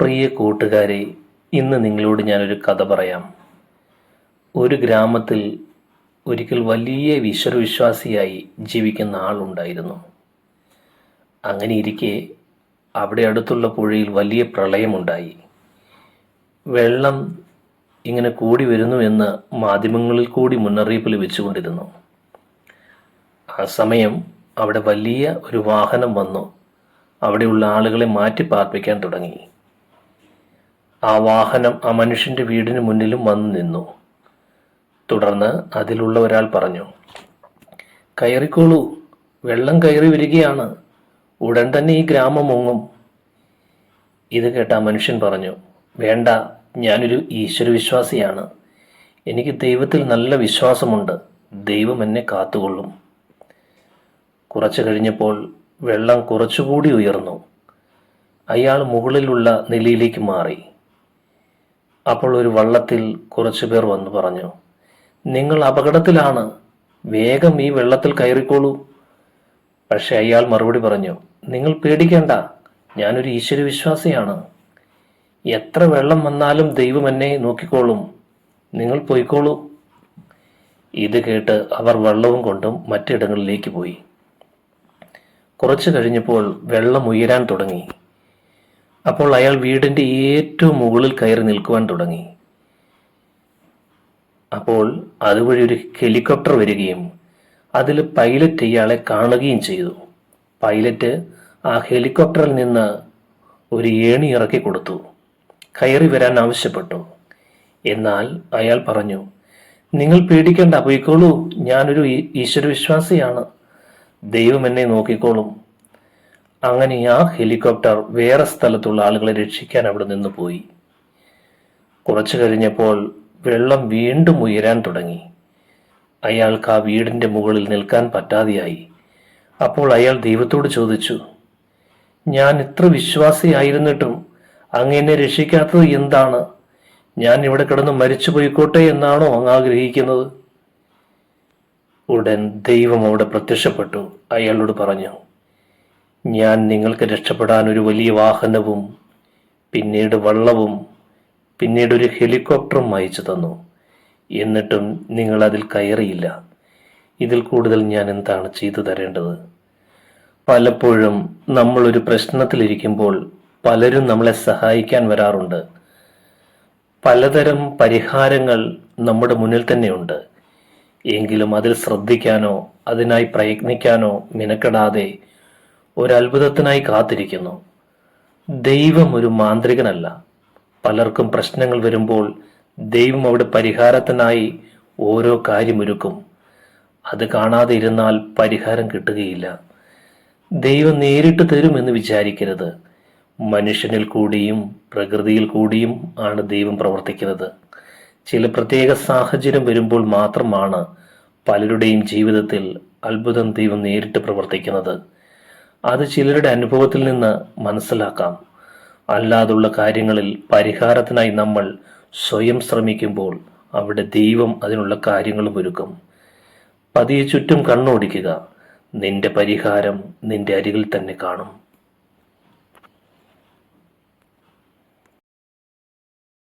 പ്രിയ കൂട്ടുകാരെ ഇന്ന് നിങ്ങളോട് ഞാനൊരു കഥ പറയാം. ഒരു ഗ്രാമത്തിൽ ഒരിക്കൽ വലിയ ഈശ്വരവിശ്വാസിയായി ജീവിക്കുന്ന ആളുണ്ടായിരുന്നു. അങ്ങനെ ഇരിക്കെ അവിടെ അടുത്തുള്ള പുഴയിൽ വലിയ പ്രളയമുണ്ടായി. വെള്ളം ഇങ്ങനെ കൂടി വരുന്നു എന്ന് മാധ്യമങ്ങളിൽ കൂടി മുന്നറിയിപ്പ് ലഭിച്ചുകൊണ്ടിരുന്നു. ആ സമയം അവിടെ വലിയ ഒരു വാഹനം വന്നു. അവിടെയുള്ള ആളുകളെ മാറ്റി പാർപ്പിക്കാൻ തുടങ്ങി. ആ വാഹനം ആ മനുഷ്യന്റെ വീടിന് മുന്നിലും വന്നു നിന്നു. തുടർന്ന് അതിലുള്ള ഒരാൾ പറഞ്ഞു കയറിക്കോളൂ. വെള്ളം കയറി വരികയാണ്. ഉടൻ തന്നെ ഈ ഗ്രാമം മുങ്ങും. ഇത് കേട്ട ആ മനുഷ്യൻ പറഞ്ഞു വേണ്ട ഞാനൊരു ഈശ്വരവിശ്വാസിയാണ്. എനിക്ക് ദൈവത്തിൽ നല്ല വിശ്വാസമുണ്ട്. ദൈവം എന്നെ കാത്തുകൊള്ളും. കുറച്ചു കഴിഞ്ഞപ്പോൾ വെള്ളം കുറച്ചുകൂടി ഉയർന്നു. അയാൾ മുകളിലുള്ള നിലയിലേക്ക് മാറി. അപ്പോൾ ഒരു വള്ളത്തിൽ കുറച്ചു പേർ വന്നു പറഞ്ഞു നിങ്ങൾ അപകടത്തിലാണ്. വേഗം ഈ വെള്ളത്തിൽ കയറിക്കോളൂ. പക്ഷെ അയാൾ മറുപടി പറഞ്ഞു നിങ്ങൾ പേടിക്കേണ്ട. ഞാനൊരു ഈശ്വര വിശ്വാസിയാണ് എത്ര വെള്ളം വന്നാലും ദൈവം എന്നെ നോക്കിക്കോളും. നിങ്ങൾ പോയിക്കോളൂ. ഇത് കേട്ട് അവർ വെള്ളവും കൊണ്ടും മറ്റിടങ്ങളിലേക്ക് പോയി. കുറച്ചു കഴിഞ്ഞപ്പോൾ വെള്ളം ഉയരാൻ തുടങ്ങി. അപ്പോൾ അയാൾ വീടിന്റെ ഏറ്റവും മുകളിൽ കയറി നിൽക്കുവാൻ തുടങ്ങി. അപ്പോൾ അതുവഴി ഒരു ഹെലികോപ്റ്റർ വരികയും അതിൽ പൈലറ്റ് ഇയാളെ കാണുകയും ചെയ്തു. പൈലറ്റ് ആ ഹെലികോപ്റ്ററിൽ നിന്ന് ഒരു ഏണി ഇറക്കി കൊടുത്തു. കയറി വരാൻ ആവശ്യപ്പെട്ടു. എന്നാൽ അയാൾ പറഞ്ഞു നിങ്ങൾ പേടിക്കേണ്ട പോയിക്കോളൂ. ഞാനൊരു ഈശ്വരവിശ്വാസിയാണ്. ദൈവം എന്നെ നോക്കിക്കോളും. അങ്ങനെ ആ ഹെലികോപ്റ്റർ വേറെ സ്ഥലത്തുള്ള ആളുകളെ രക്ഷിക്കാൻ അവിടെ നിന്ന് പോയി. കുറച്ചു കഴിഞ്ഞപ്പോൾ വെള്ളം വീണ്ടും ഉയരാൻ തുടങ്ങി. അയാൾക്ക് ആ വീടിന്റെ മുകളിൽ നിൽക്കാൻ പറ്റാതെയായി. അപ്പോൾ അയാൾ ദൈവത്തോട് ചോദിച്ചു ഞാൻ ഇത്ര വിശ്വാസിയായിരുന്നിട്ടും അങ്ങ് രക്ഷിക്കാത്തത് എന്താണ്? ഞാൻ ഇവിടെ കിടന്ന് മരിച്ചു പോയിക്കോട്ടെ എന്നാണോ അങ്ങ് ആഗ്രഹിക്കുന്നത്? ഉടൻ ദൈവം അവിടെ പ്രത്യക്ഷപ്പെട്ടു. അയാളോട് പറഞ്ഞു ഞാൻ നിങ്ങൾക്ക് രക്ഷപ്പെടാൻ ഒരു വലിയ വാഹനവും പിന്നീട് വള്ളവും പിന്നീട് ഒരു ഹെലികോപ്റ്ററും അയച്ചു തന്നു. എന്നിട്ടും നിങ്ങൾ അതിൽ കയറിയില്ല. ഇതിൽ കൂടുതൽ ഞാൻ എന്താണ് ചെയ്തു തരേണ്ടത്? പലപ്പോഴും നമ്മൾ ഒരു പ്രശ്നത്തിലിരിക്കുമ്പോൾ പലരും നമ്മളെ സഹായിക്കാൻ വരാറുണ്ട്. പലതരം പരിഹാരങ്ങൾ നമ്മുടെ മുന്നിൽ തന്നെയുണ്ട്. എങ്കിലും അതിൽ ശ്രദ്ധിക്കാനോ അതിനായി പ്രയത്നിക്കാനോ മിനക്കെടാതെ ഒരു കാത്തിരിക്കുന്നു. ദൈവം ഒരു മാന്ത്രികനല്ല. പലർക്കും പ്രശ്നങ്ങൾ വരുമ്പോൾ ദൈവം അവിടെ പരിഹാരത്തിനായി ഓരോ കാര്യമൊരുക്കും. അത് കാണാതെ ഇരുന്നാൽ പരിഹാരം കിട്ടുകയില്ല. ദൈവം നേരിട്ട് തരുമെന്ന് വിചാരിക്കരുത്. മനുഷ്യനിൽ കൂടിയും പ്രകൃതിയിൽ കൂടിയും ആണ് ദൈവം പ്രവർത്തിക്കുന്നത്. ചില പ്രത്യേക സാഹചര്യം വരുമ്പോൾ മാത്രമാണ് പലരുടെയും ജീവിതത്തിൽ അത്ഭുതം ദൈവം നേരിട്ട് പ്രവർത്തിക്കുന്നത്. അത് ചിലരുടെ അനുഭവത്തിൽ നിന്ന് മനസ്സിലാക്കാം. അല്ലാതുള്ള കാര്യങ്ങളിൽ പരിഹാരത്തിനായി നമ്മൾ സ്വയം ശ്രമിക്കുമ്പോൾ അവിടെ ദൈവം അതിനുള്ള കാര്യങ്ങളും ഒരുക്കും. പതിയെ ചുറ്റും കണ്ണോടിക്കുക. നിന്റെ പരിഹാരം നിന്റെ അരികിൽ തന്നെ കാണും.